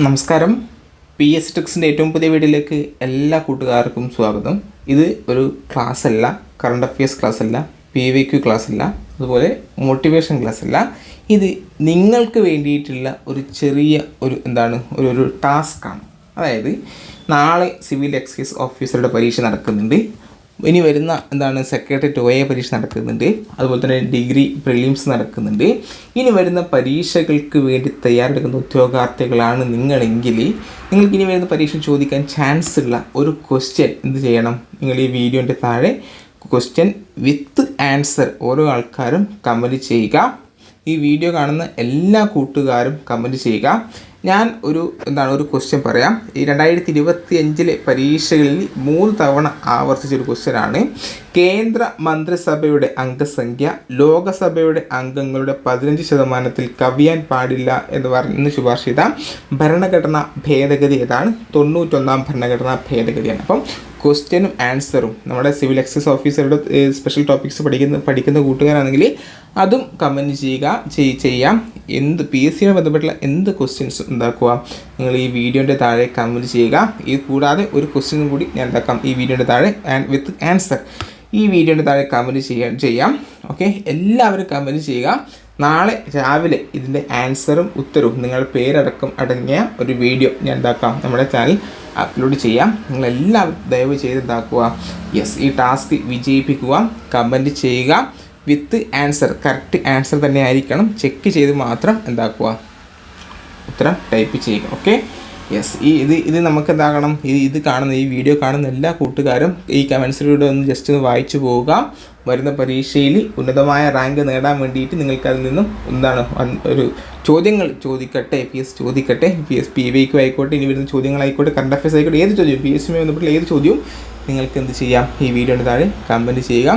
നമസ്കാരം. P S ടെക്സിന്റെ ഏറ്റവും പുതിയ വീഡിയോയിലേക്ക് എല്ലാ കൂട്ടുകാർക്കും സ്വാഗതം. ഇത് ഒരു ക്ലാസ് അല്ല കറണ്ട് അഫയേഴ്സ് ക്ലാസ് അല്ല പി വി ക്യു ക്ലാസ് അല്ല അതുപോലെ മോട്ടിവേഷൻ ക്ലാസ് അല്ല ഇത് നിങ്ങൾക്ക് വേണ്ടിയിട്ടുള്ള ഒരു ചെറിയ ഒരു എന്താണ് ഒരു ഒരു ടാസ്ക്കാണ് അതായത് നാളെ സിവിൽ എക്സൈസ് ഓഫീസറുടെ പരീക്ഷ നടക്കുന്നുണ്ട്. ഇനി വരുന്ന എന്താണ് സെക്രട്ടറി ഒ എ പരീക്ഷ നടക്കുന്നുണ്ട്. അതുപോലെ തന്നെ ഡിഗ്രി പ്രിലിംസ് നടക്കുന്നുണ്ട്. ഇനി വരുന്ന പരീക്ഷകൾക്ക് വേണ്ടി തയ്യാറെടുക്കുന്ന ഉദ്യോഗാർത്ഥികളാണ് നിങ്ങളെങ്കിൽ നിങ്ങൾക്ക് ഇനി വരുന്ന പരീക്ഷ ചോദിക്കാൻ ചാൻസ് ഉള്ള ഒരു ക്വസ്റ്റ്യൻ എന്ത് ചെയ്യണം? നിങ്ങൾ ഈ വീഡിയോന്റെ താഴെ ക്വസ്റ്റ്യൻ വിത്ത് ആൻസർ ഓരോ ആൾക്കാരും കമന്റ് ചെയ്യുക. ഈ വീഡിയോ കാണുന്ന എല്ലാ കൂട്ടുകാരും കമന്റ് ചെയ്യുക. ഞാൻ ഒരു എന്താണ് ഒരു ക്വസ്റ്റ്യൻ പറയാം. ഈ രണ്ടായിരത്തി ഇരുപത്തി അഞ്ചിലെ പരീക്ഷകളിൽ മൂന്ന് തവണ ആവർത്തിച്ചൊരു ക്വസ്റ്റ്യനാണ് കേന്ദ്ര മന്ത്രിസഭയുടെ അംഗസംഖ്യ ലോകസഭയുടെ അംഗങ്ങളുടെ പതിനഞ്ച് ശതമാനത്തിൽ കവിയാൻ പാടില്ല എന്ന് പറഞ്ഞ് ശുപാർശ ചെയ്ത ഭരണഘടനാ ഭേദഗതി ഏതാണ്? തൊണ്ണൂറ്റൊന്നാം ഭരണഘടനാ ഭേദഗതിയാണ്. അപ്പം ക്വസ്റ്റ്യനും ആൻസറും നമ്മുടെ സിവിൽ എക്സൈസ് ഓഫീസറുടെ സ്പെഷ്യൽ ടോപ്പിക്സ് പഠിക്കുന്ന പഠിക്കുന്ന കൂട്ടുകാരാണെങ്കിൽ അതും കമന്റ് ചെയ്യുക ചെയ്- ചെയ്യാം. എന്ത് പി എസ് സിയുമായി ബന്ധപ്പെട്ടുള്ള എന്ത് ക്വസ്റ്റ്യൻസും ഉണ്ടാക്കുക നിങ്ങൾ ഈ വീഡിയോന്റെ താഴെ കമന്റ് ചെയ്യുക. ഇത് കൂടാതെ ഒരു ക്വസ്റ്റ്യനും കൂടി ഞാൻ എന്താക്കാം ഈ വീഡിയോന്റെ താഴെ ആൻഡ് വിത്ത് ആൻസർ ഈ വീഡിയോന്റെ താഴെ കമന്റ് ചെയ്യാൻ ചെയ്യാം. ഓക്കെ എല്ലാവരും കമന്റ് ചെയ്യുക. നാളെ രാവിലെ ഇതിന്റെ ആൻസറും ഉത്തരവും നിങ്ങളുടെ പേരടക്കം അടങ്ങിയ ഒരു വീഡിയോ ഞാൻ എന്താക്കാം നമ്മുടെ ചാനൽ അപ്ലോഡ് ചെയ്യാം. നിങ്ങളെല്ലാവരും ദയവ് ചെയ്ത് എന്താക്കുക യെസ് ഈ ടാസ്ക് വിജയിപ്പിക്കുക കമന്റ് ചെയ്യുക. വിത്ത് ആൻസർ കറക്റ്റ് ആൻസർ തന്നെ ആയിരിക്കണം. ചെക്ക് ചെയ്ത് മാത്രം എന്താക്കുക? ഉത്തരം ടൈപ്പ് ചെയ്യുക ഓക്കെ യെസ് ഈ ഇത് ഇത് നമുക്ക് എന്താകണം ഈ ഇത് കാണുന്ന ഈ വീഡിയോ കാണുന്ന എല്ലാ കൂട്ടുകാരും ഈ കമൻസിലൂടെ ഒന്ന് ജസ്റ്റ് ഒന്ന് വായിച്ചു പോവുക. വരുന്ന പരീക്ഷയിൽ ഉന്നതമായ റാങ്ക് നേടാൻ വേണ്ടിയിട്ട് നിങ്ങൾക്ക് അതിൽ നിന്നും എന്താണ് ഒരു ചോദ്യങ്ങൾ ചോദിക്കട്ടെ പി എസ് ചോദിക്കട്ടെ. പി എസ് പി വൈക്കും ആയിക്കോട്ടെ ഇനി വരുന്ന ചോദ്യങ്ങളായിക്കോട്ടെ കറണ്ട് അഫയേഴ്സ് ആയിക്കോട്ടെ ഏത് ചോദ്യം പി എസ് ബന്ധപ്പെട്ടുള്ള ഏത് ചോദ്യവും നിങ്ങൾക്ക് എന്ത് ചെയ്യാം? ഈ വീഡിയോയുടെ താഴെ കമന്റ് ചെയ്യുക.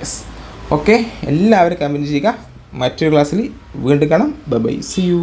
യെസ് ഓക്കെ എല്ലാവരും കമന്റ് ചെയ്യുക. മറ്റൊരു ക്ലാസ്സിൽ വീണ്ടും കാണാം. By C U